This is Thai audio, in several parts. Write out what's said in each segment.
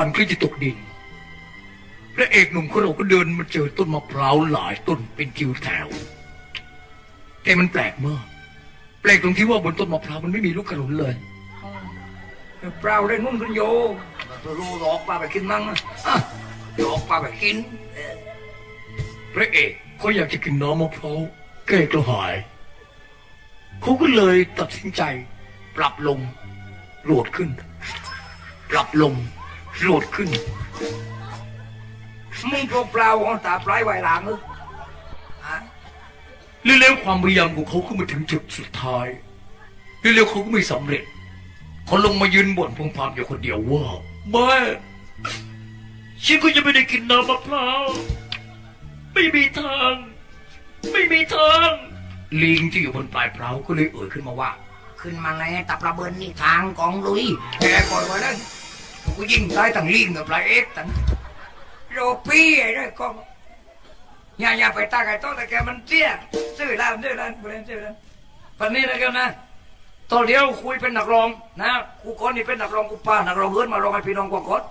มันก็จะตกดินพระเอกหนุ่มของเราก็เดินมาเจอต้นมะพร้าวหลายต้นเป็นคิวแถว แต่มันแปลกมากแปลกตรงที่ว่าบนต้นมะพร้าวมันไม่มีลูกกระสุนเลยเปล่าได้นุ่นขึ้นโยตัวรู้หลอกปลาไปกินมั้งหลอกปลาไปกิน พระเอกเขาอยากจะกินน้ำมะพร้าวแก้กระหายเขาก็เลยตัดสินใจ ปรับลงโหลดขึ้น ปรับลง โหลดขึ้นมึงตัวเปล่าของตาปลายไวหลังเออฮะเร็วๆความพยายามของเขาก็มาถึงจุดสุดท้ายเร็วๆเขาก็ไม่สำเร็จเขาลงมายืนบ่นพงพามอยู่คนเดียวว่าแม่ฉันก็ยังไม่ได้กินน้ำมะพร้าวไม่มีทาง ไม่มีทาง ลิงที่อยู่บนปลายเท้าก็เลยเอ่ยขึ้นมาว่า ขึ้นมาไงตับระเบิดนี่ทางกองลุยแกก่อนไว้แล้ว กูยิงตายตั้งลิงกับปลาเอ็กตั้งโรปี้ไอ้ด้วยกองอย่าอย่าไปตาไก่โต้แต่แกมันเตี้ยซื้อแล้วซื้อแล้วบริเวณซื้อแล้วปันนี้นะแกนะตอนเดียวคุยเป็นนักร้องนะกูก่อนนี่เป็นนักร้องกูป้านักร้องเอินมาร้องให้พี่น้องกวางกด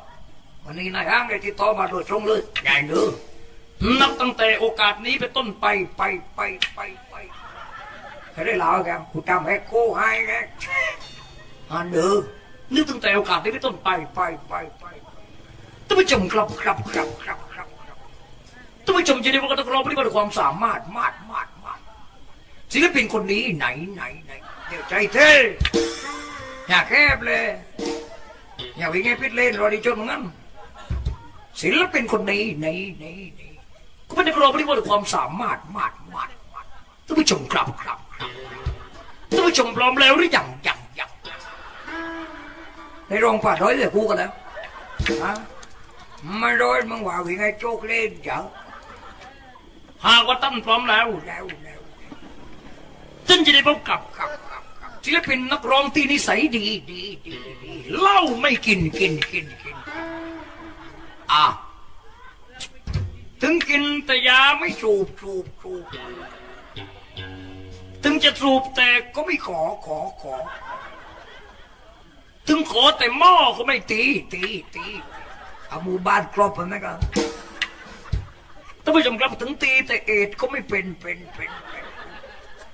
วันนี้นายห้างได้ติดต่อมาโดยตรงเลยใหญ่เด้อนับตั้งแต่โอกาสนี้เป็นต้นไปไปไปไปไปใครได้ลาแกกูจำให้โค้ให้แกอันเด้อ นึกตั้งแต่โอกาสนี้เป็นต้นไปไปไปไปท่านผู้ชมครับครับครับครับครับครับท่านผู้ชมจะได้ว่านักร้องปฏิบัติความสามารถมากมากมากศิลปินคนนี้ไหนไหนไหนเดี๋ยวใจเท่อย่าแคบเลยอย่าวิ่งให้พิษเล่นรอดีจนงั้นศิลปินคนนี้ไหนี่นี่นี่ก็เป็นนักร้องที่มีความสามารถมากมากมากท่านผู้ชมครับครับครับท่านผู้ชมพร้อมแล้วหรือยังยัง ในโรงป่าร้อยเลยคู่กันแล้วฮะไม่ร้อยมึงว่าวิ่งให้โจกเล่นจังหากว่าตั้นพร้อมแล้วแล้วแล้วท่านจะได้พบกับครับครับครับศิลปินนักร้องที่นิสัยดีดีดีดีเหล้าไม่กินกินกินกินอะถึงกินแต่ยาไม่สูบสูบสูบถึงจะสูบแต่ก็ไม่ขอขอขอถึ งขอแต่หม้อก็ไม่ตีตีตีเอาหมู่บ้านครอบนะก็ท่านผู้ชมครับถึงตีแต่เอดก็ไม่เป็นเป็นเป็น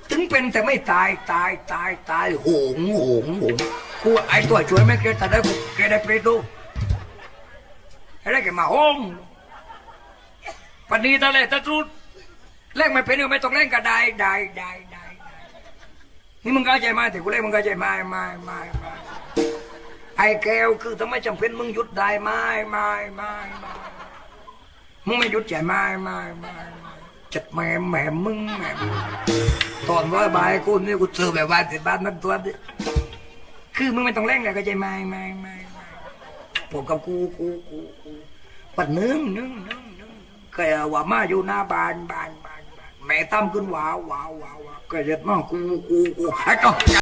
ถึงเป็นแต่ไม่ตายตายตายตายโหงโหงโหงกูไอ้ตัวช่วยไม่เกิดแต่ได้กูแกได้เปรตดูให้ได้แกมาห้องปันนี้ตะเลยตะรุดเล่นไม่เป็นก็ไม่ต้องเล่นก็ได้ได้ได้ได้ได้นี่มึงเข้าใจไหมแต่กูเล่นมึงเข้าใจไหมไม่ไม่ไม่ ไอ้แก้วคือทำไมจำเป็นมึงหยุดได้ไม่ไม่ไม่ไม่มึงไม่หยุดใจไม่ไม่ไม่จัดแม่แม่มึงแม่มึงตอนว่าบายกูนี่กูเจอแบบว่าติดบ้านนั่นตัวดิคือมึงไม่ต้องเล่นเลยเข้าใจไมไม่ไม่ไม่ผมกับกูกูกูกูปัดนึ่งนึ่งนึ่งนึ่งเคยว่ามาอยู่หน้าบ้านบ้านบ้านแม่ตั้มขึ้นว้าวว้าวว้าวก็เรียกมากูกูกูไอ้ก็